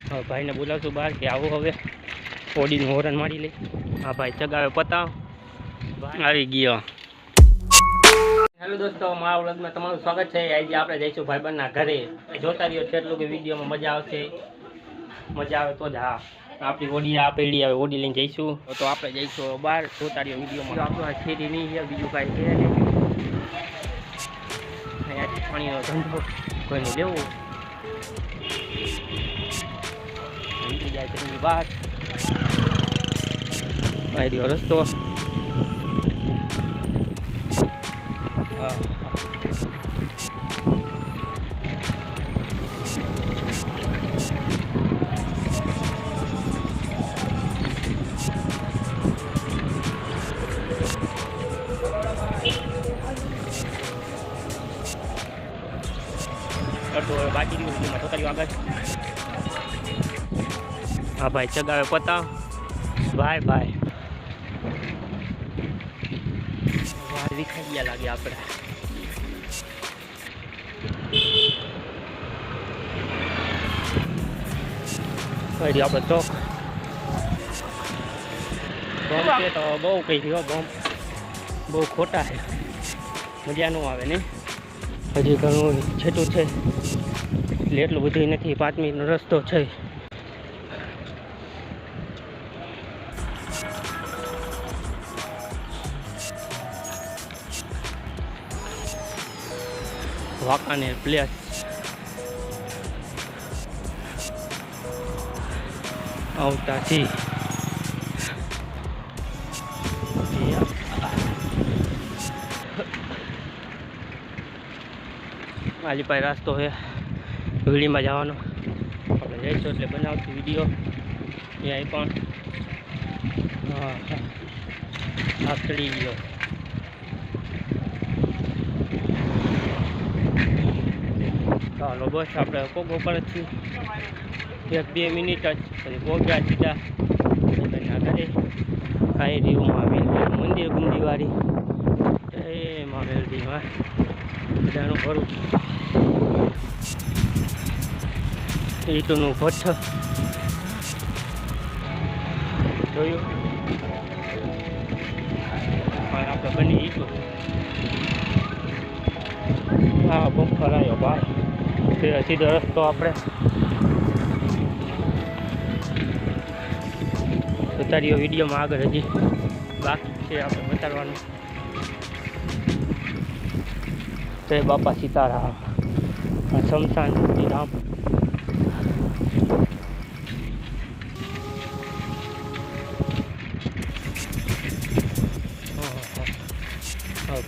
હવે ભાઈને બોલાવશું બહાર કે આવો હવે. ઓડીનું હોરન મારી લે. હા ભાઈ ચગાવે પતાવ. આવી ગયો. હેલો દોસ્તો મારા વ્લોગમાં તમારું સ્વાગત છે. આજે આપણે જઈશું ભાઈબંધના ઘરે. જોતા રહ્યો એટલું કે વિડીયોમાં મજા આવશે. મજા આવે તો જ હા. આપણી ઓડી આ પેઢી આવે ઓડી લઈને જઈશું. તો આપણે જઈશું બહાર. જોતા રહ્યો વિડીયોમાં. આપણું આ શેરી નહીં છે બીજું કાંઈ છે નહીં. અહીંયાથી પાણીનો ધંધો કોઈને લેવું નીકળી જાય છે બહાર. આ રહ્યો રસ્તો. હા. હા ભાઈ ચગાવે પતા ભાઈ ભાઈ. વિખાઈ ગયા લાગે આપણે આપણે ચોક બમ છે તો બહુ કઈ રહ્યો બમ બહુ ખોટા છે. મજા ન આવે ને. હજી ઘણું છેટું છે. એટલે એટલું બધું નથી. પાંચ મિનિટનો રસ્તો છે. વાંકાનેર પ્લેસ આવતાથી. મારી પાસે રસ્તો છે. વીડીમાં જવાનો. આપણે જઈશું એટલે બનાવશું વીડિયો ત્યાં પણ. હા ચડી ગયો. ચાલો, બસ આપણે કોકો પર જ એક બે મિનિટ જ. પછી પહોંચ્યા સીધા. ઘરે. ખાઈ રહ્યું મહાવીર મંદિર ગુંદીવાળી જય મહાવીરજીમાં બધાનું ખરું. ઈટનું ભઠ્ઠ જોયું? આપણે બની ઈટો. હા બમ્પર આવ્યો ભાઈ સીધો રસ્તો આપણે ઉતાર્યો વિડીયોમાં આગળ હજી બાકી છે આપણે બતાડવાનું જય બાપા સીતારામ. શમશાન રામ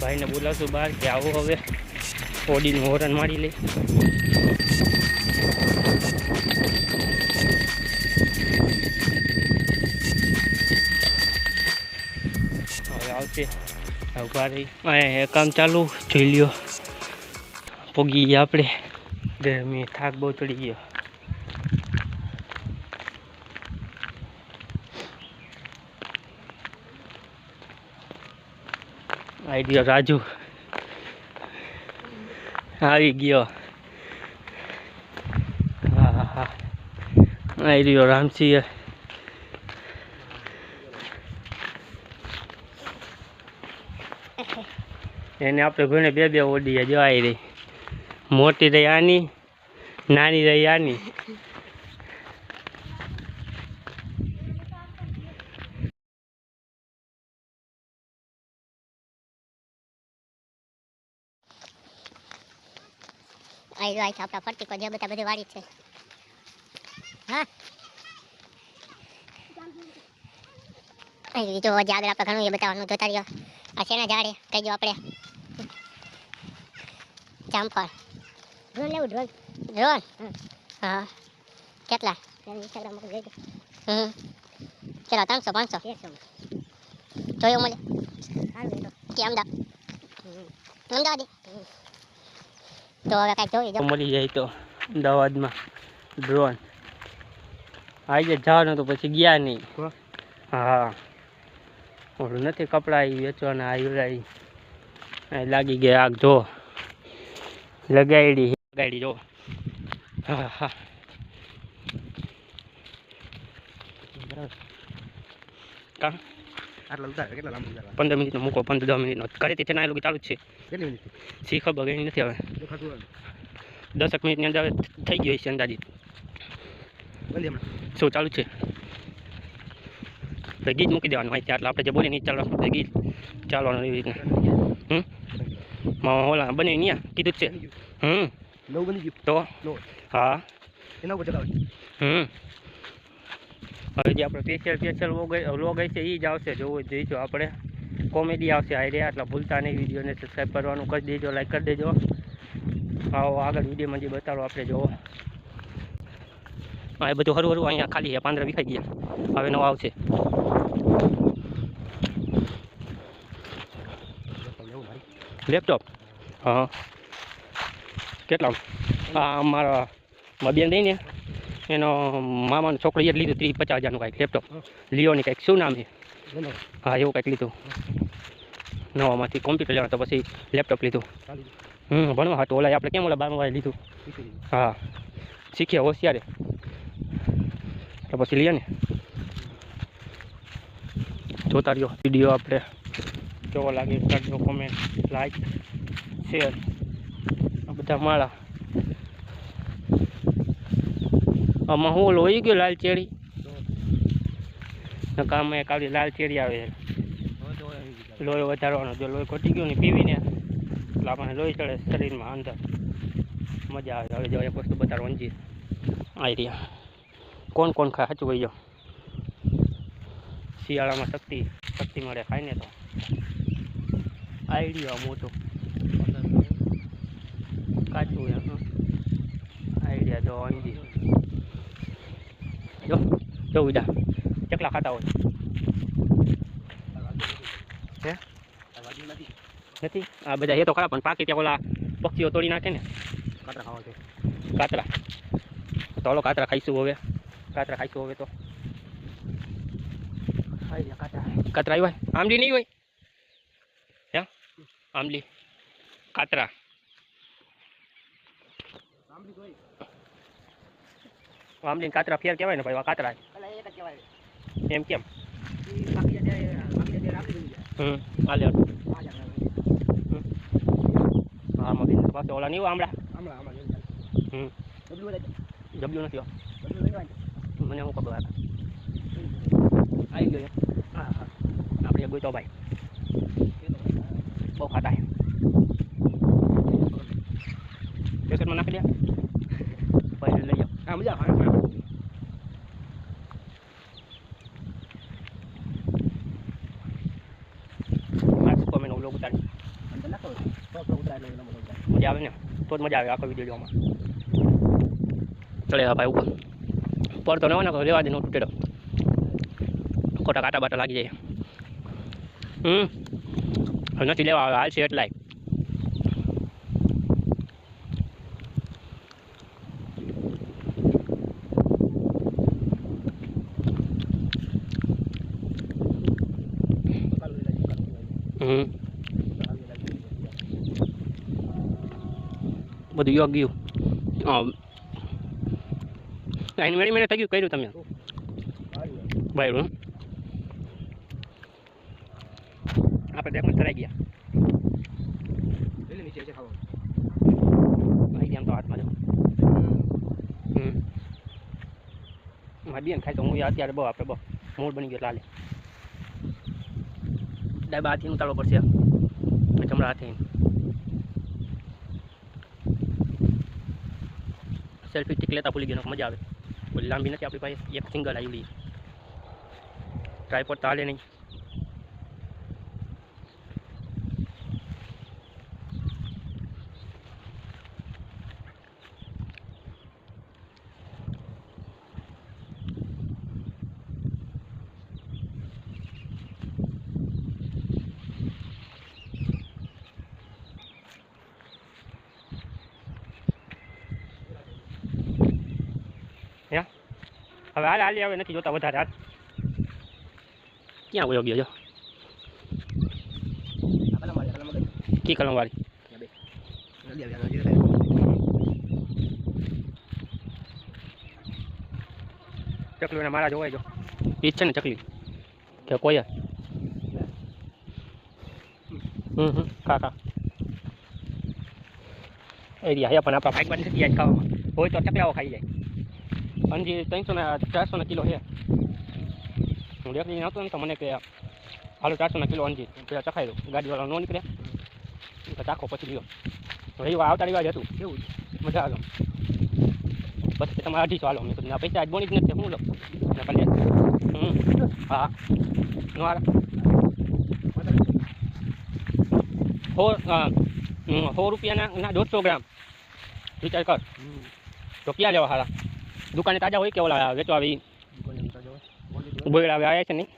ભાઈને બોલાવશું બહાર, કે આવો હવે. ઓડીનું હોરન મારી લે. અહીંયા કામ ચાલુ. જોઈ લ્યો. પોગી ગયા આપણે. ગરમી, થાક બહુ ચડી ગયો. આવી ગયો રાજુ. આવી ગયો. હા હા હા. આવી રહ્યો રામસિંહ. એને આપણે ઘણે બે બે ઓડીએ જવાઈ રહી. મોટી રહી આની, નાની રહી આની. આઈ જો છે, આપણા ફરતી જે બધા બધી વાડી છે. હા. જો આગળ આપણે ઘણું એ બતાવવાનું જોતા રહ્યો. આ શેના ઝાડ? કઈ જો આપણે. જામફળ. ડ્રોન લેવું ડ્રોન. ડ્રોન? હા કેટલા? હમ ચાલો ત્રણસો પાંચસો. જોયું મને. કે અમદાવાદ? અમદાવાદ? તો હવે કાંઈક જોઈ જાઓ. મળી જાય તો અમદાવાદમાં ડ્રોન. આજે જવાનું તો પછી ગયા નહીં. હા. ઓલું નથી કપડાં એ વેચવાના આવ્યું લાગી ગયા આગ જો. લગાડી લગાડી જો. હા હા. કા? પંદર મિનિટનો મૂકો પંદર દસ મિનિટનો. ઘરેથી છે ને એ લોકો ચાલુ જ છે. શી ખબર ગઈ નથી હવે. દસક મિનિટની અંદર થઈ ગયો છે અંદાજિત. શું ચાલુ છે? તો ગીત મૂકી દેવાનું હોય એટલે આપણે જે બોલીએ નહીં ચાલવાનું તે ચાલવાનું એવી રીતના. હમ? ઓલા બને ત્યાં કીધું જ છે. હમ? નવું બની ગયું. તો? હા. એના ઉપર ચલાવે. હમ. હવે જે આપણે સ્પેશિયલ સ્પેશિયલ વ્લોગ છે એ જ આવશે. જોવું જોઈશું આપણે. કોમેડી આવશે આઈડિયા એટલે ભૂલતા નહીં. વિડીયોને સબસ્ક્રાઈબ કરવાનું કરી દેજો લાઈક કરી દેજો. આવો આગળ વિડીયોમાં જે બતાવો આપણે જોવો. હા એ બધું હરું હરું અહીંયા ખાલી છે પાંદરા વિખાઈ ગયા. હવે નવા આવશે એવું મારી લેપટોપ. હા. કેટલા? આ મારા બેન રહીને એનો મામાનો છોકરો એ લીધું ત્રીસ પચાસ હજારનું કાંઈક લેપટોપ. લિયોની કાંઈક શું નામ છે? હા એવું કાંઈક લીધું. નવામાંથી કોમ્પ્યુટર લેવાનું તો પછી લેપટોપ લીધું. હમ ભણવા હતું ઓલા આપણે કેમ ઓલા બારમા વાળે લીધું? હા. શીખ્યા હોશિયારે. તો પછી લઈએ ને. જોતા રહ્યો. વીડિયો આપણે. કેવો લાગે કરજો કોમેન્ટ લાઈક શેર આ બધા માળા. આમાં હું લોહી ગયો લાલ ચેરી નકામાં એક આવડી લાલ ચેરી આવે. આવી લોહી વધારવાનો. જો લોહી ઘટી ગયું ને પીવીને એટલે આપણને લોહી ચડે શરીરમાં અંદર. મજા આવે. હવે જો એક વસ્તુ બધા છે આ રહ્યા. કોણ કોણ ખાય? સાચું ભાઈ જો શિયાળામાં શક્તિ શક્તિ મળે ખાઈને તો. આઈડિયા મોટો. કાચું એમ આઈડિયા જો અંજી જો જો ઉડા કેટલા ખાતા હોય? હે? નથી? આ બધા એ તો ખરા પણ પાકી ત્યાં ઓલા પક્ષીઓ તોડી નાખે ને. કાતરા ખાવા છે. કાતરા. તો ઓલો કાતરા ખાઈશું હવે. કાતરા ખાઈશું હવે તો. કાતરા. આવ્યા? આંબલી નહીં હોય? આંબલી, કાતરા. આંબલી કાતરા ફેર કહેવાય ને ભાઈ કાતરા. એમ કેમ? હમ હાલે હા મગી પાસે ઓલા નહીં આમળા? હમ. ડબલું નથી. મને હું ખબર આવી ગયો આપણે ગોઈતો ભાઈ. બહુ ખાતા હે પેકેટમાં નાખી દે પછી લઈ જાઓ હા મજા આવે મજા આવે ને તો જ મજા આવે આખો વીડિયો જોવામાં ચલે હા ભાઈ ઉપર પર તો ન હોય ને રેવા દે નો તૂટેલો ખોટા કાંટા બાટા લાગી જાય હમ નથી લેવા આવે હાલ છે એટલાય. બધું યોગ ગયું એની મેળી મેળે થઈ ગયું કર્યું તમે. ભાઈ રૂમ આપણે દેખમાં ચડાઈ ગયા લઈ લે નીચે છે ખાવા આવી ગયા આમ તો હાથમાં જો હમ મારી બેન ખાય તો હું અત્યારે બહુ આપણે બહુ મૂળ બની ગયો લાલે. ડાબા હાથી ઉતારવો પડશે. જમણા હાથી. સેલ્ફી સ્ટીક લેતા ભૂલી ગયો મજા આવે. લાંબી નથી આપણી પાસે. એક સિંગલ આવી ટ્રાયપોડ તો હાલે નહીં. હવે હાલ હાલી હવે નથી જોતા વધારે હાલ. ક્યાં ગયો મગજ કી કલમવાળી? આવી આવી ચકલું મારા જોવાય જો. ઈ છે ને ચકલી? કે કોઈ? હમ ખા ખા. એરિયા પણ આપણા ભાઈ બંધ નથી આજ ખાવામાં. હોય તો ચકલાઓ ખાઈ જાય. અંજી ત્રણસો ને ચારસો ને કિલો છે હું લેખડી આવતો ને તો મને કે હાલો ચારસો કિલો અંજી પેલા ચખાઈ દઉં ગાડીવાળા નો નીકળે તો ચાખો પછી લ્યો રવિવાર આવતા રવિવાર જ હતું એવું મજા આવે પછી તમે અઢીસો હાલો મેં કીધું પૈસા આજ બોલી જ નથી હું લો ને ભલે હમ હા નો હાલે સો સો રૂપિયાના ના દોઢસો ગ્રામ વિચાર કર તો ક્યાં લેવા હારા દુકાને તાજા હોય કે ઓલા વેચવા આવી? બોયડા આવે આવ્યા છે નહીં?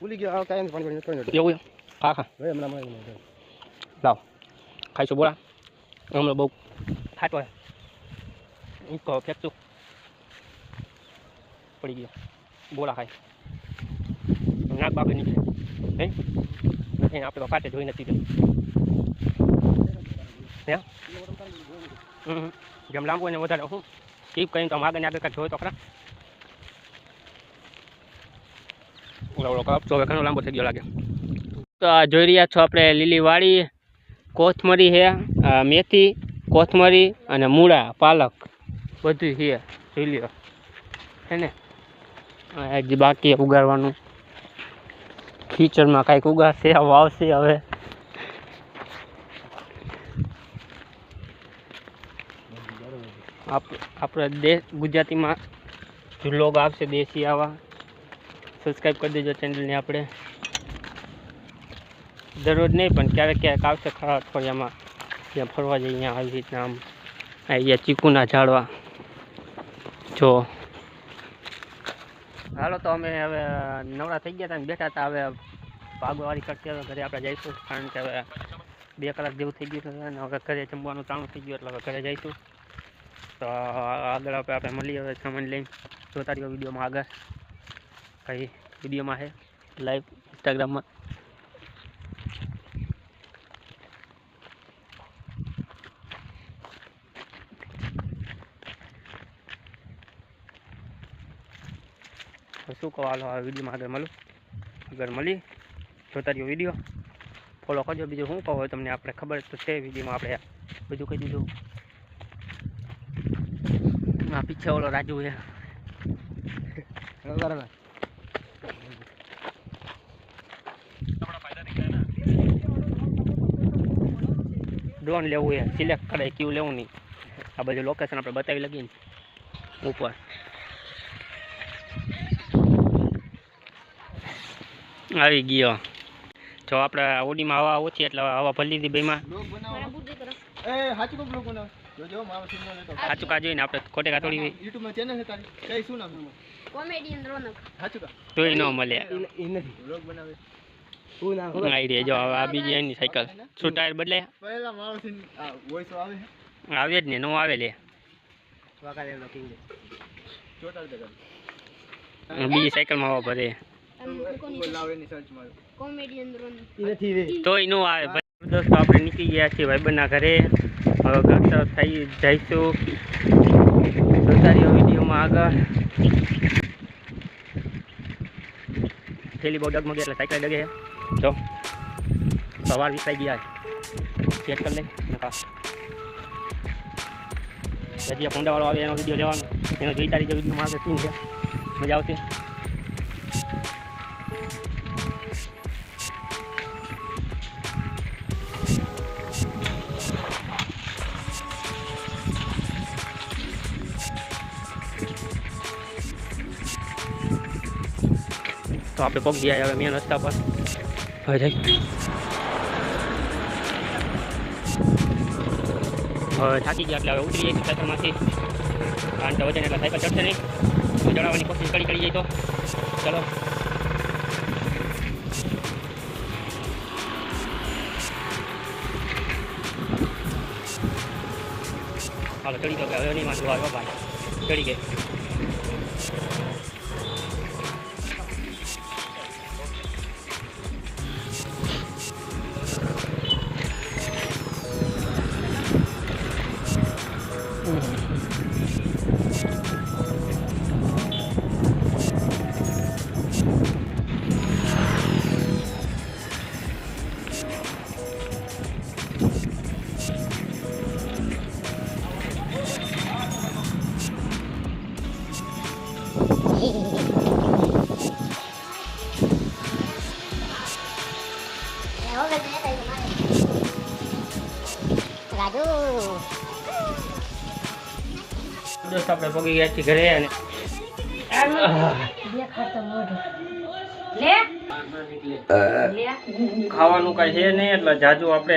ભૂલી ગયો આ કાંઈ પાણી પાણી નથી એવું હા હા. હવે હમણાં હમણાં લાવ. ખાઈશું બોલા. હમણાં બહુ ખાતો હે. ઈકો ફેંકશું પડી ગયો. બોલા ખાય. નાક બાપે નીચે હે? એને આપણે તો ફાટે જોઈ નથી ગયું હે? હમ જેમ લાંબુ એને વધારે હું. કીપ કરીને તો આગળ આગળ કાંઈક જોયો તો ખરા ઓલો કપ તો હવે ઘણો લાંબો થઈ ગયો લાગે તો જોઈ રહ્યા છો આપણે લીલી વાળી કોથમરી છે મેથી કોથમરી અને મૂળા પાલક બધું છે, જોઈ લ્યો. છે ને? હજી બાકી ઉગાડવાનું. ખીચડમાં કાંઈક ઉગાડશે વાવશે હવે. આપણે દેશ, ગુજરાતીમાં જો લોગ આવશે દેશી આવા સબસ્ક્રાઈબ કરી દેજો ચેનલને આપણે. દરરોજ નહીં, પણ ક્યારેક ક્યારેક આવશે ખરા અઠવાડિયામાં. જ્યાં ફરવા જઈએ અહીંયા આવી રીતના આમ. અહીંયા ચીકુના ઝાડવા. જો. હાલો તો અમે હવે નવરા થઈ ગયા હતા ને બેઠા હતા, હવે ભાગવાળી કરતી હવે ઘરે આપણે જઈશું. કારણ કે હવે બે કલાક જેવું થઈ ગયું અને હવે ઘરે જમવાનું ચાલુ થઈ ગયું એટલે હવે ઘરે જઈશું. તો આગળ આપણે આપણે મળીએ હવે સામાન લઈને જોતા રહ્યો વિડીયોમાં આગળ. કઈ વિડીયોમાં છે? લાઈવ ઇન્સ્ટાગ્રામમાં શું કહો હાલો, આ વિડીયોમાં આગળ મળું. આગળ મળી, જોતા રહ્યો વીડિયો. ફોલો કરજો. બીજું શું કહો તમને? આપણે ખબર તો છે વિડીયોમાં આપણે. બધું કહી દીધું. આ પીછે ઓલો રાજુ છે. બરાબર. ડ્રોન લેવું છે સિલેક્ટ કરે કયું લેવું નહીં. આ બધું લોકેશન આપણે બતાવી લગી ઉપર. આવી ગયો. જો આપણે ઓડીમાં હવા ઓછી એટલે હવા ભરી લીધી બેમાં એ જોજો મારો સિંગલ લેતો સાચું કા જોઈને આપણે ખોટે કા થોડી YouTube માં ચેનલ છે તારી. કઈ શું નામ કોમેડિયન રોનક. હાચું કા? જોઈ નો મળે. ઈ નથી. બ્લોગ બનાવે. શું નામ? આઈડિયા જો આ બીજી એની સાયકલ શું ટાયર બદલે? પહેલા મારો આ વોઇસ આવે છે. આવે જ ને નો આવે લે. વાકા લેવલો કિંગ ચોટાડ દે બીજી સાયકલમાં આવો ભરે લાવે ની કોમેડિયન રોનક. ઈ નથી રે. તોય નો આવે. દોસ્તો આપણે નીકળી ગયા છીએ ભાઈબંધના ઘરે. તરફ થઈ જઈશું. રહ્યો વિડીયોમાં આગળ. થેલી બહુ ડગમગે એટલે સાયકલ ડગે જો, સવાર વિસાઈ ગયા ચેક કરી લઈ હજી આ કુંડાવાળો આવે, એનો વીડિયો લેવાનો એનો જોઈ તારીખે વિડીયોમાં આગળ શું છે. મજા આવશે. તો આપણે પગ ગયા હવે મેન રસ્તા પર. હવે જઈ. હવે થાકી ગયા એટલે હવે ઉતરી જઈશું સાયકલમાંથી કારણ કે વજન એટલે સાયકલ ચડશે નહીં. ચડાવવાની કોશિશ કરી કરી જઈ તો. ચલો. હાલો, ચડી ગયો હવે નહીં વાંધો હાલ ભાઈ. ચડી ગઈ. દોસ્ત આપણે પગી ગયા છીએ ઘરે અને ખાવાનું કઈ છે નહીં એટલે જાજુ આપણે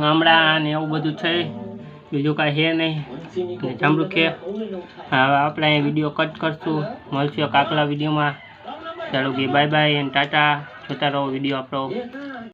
હમણાં ને એવું બધું છે. બીજું કાંઈ છે નહીં. જમરૂ છે. હવે આપણે અહીં વીડિયો કટ કરશું. મળશું કાકલા વિડીયોમાં ચાલો કે બાય બાય એન્ડ ટાટા. જોતા રહો વીડિયો આપણો.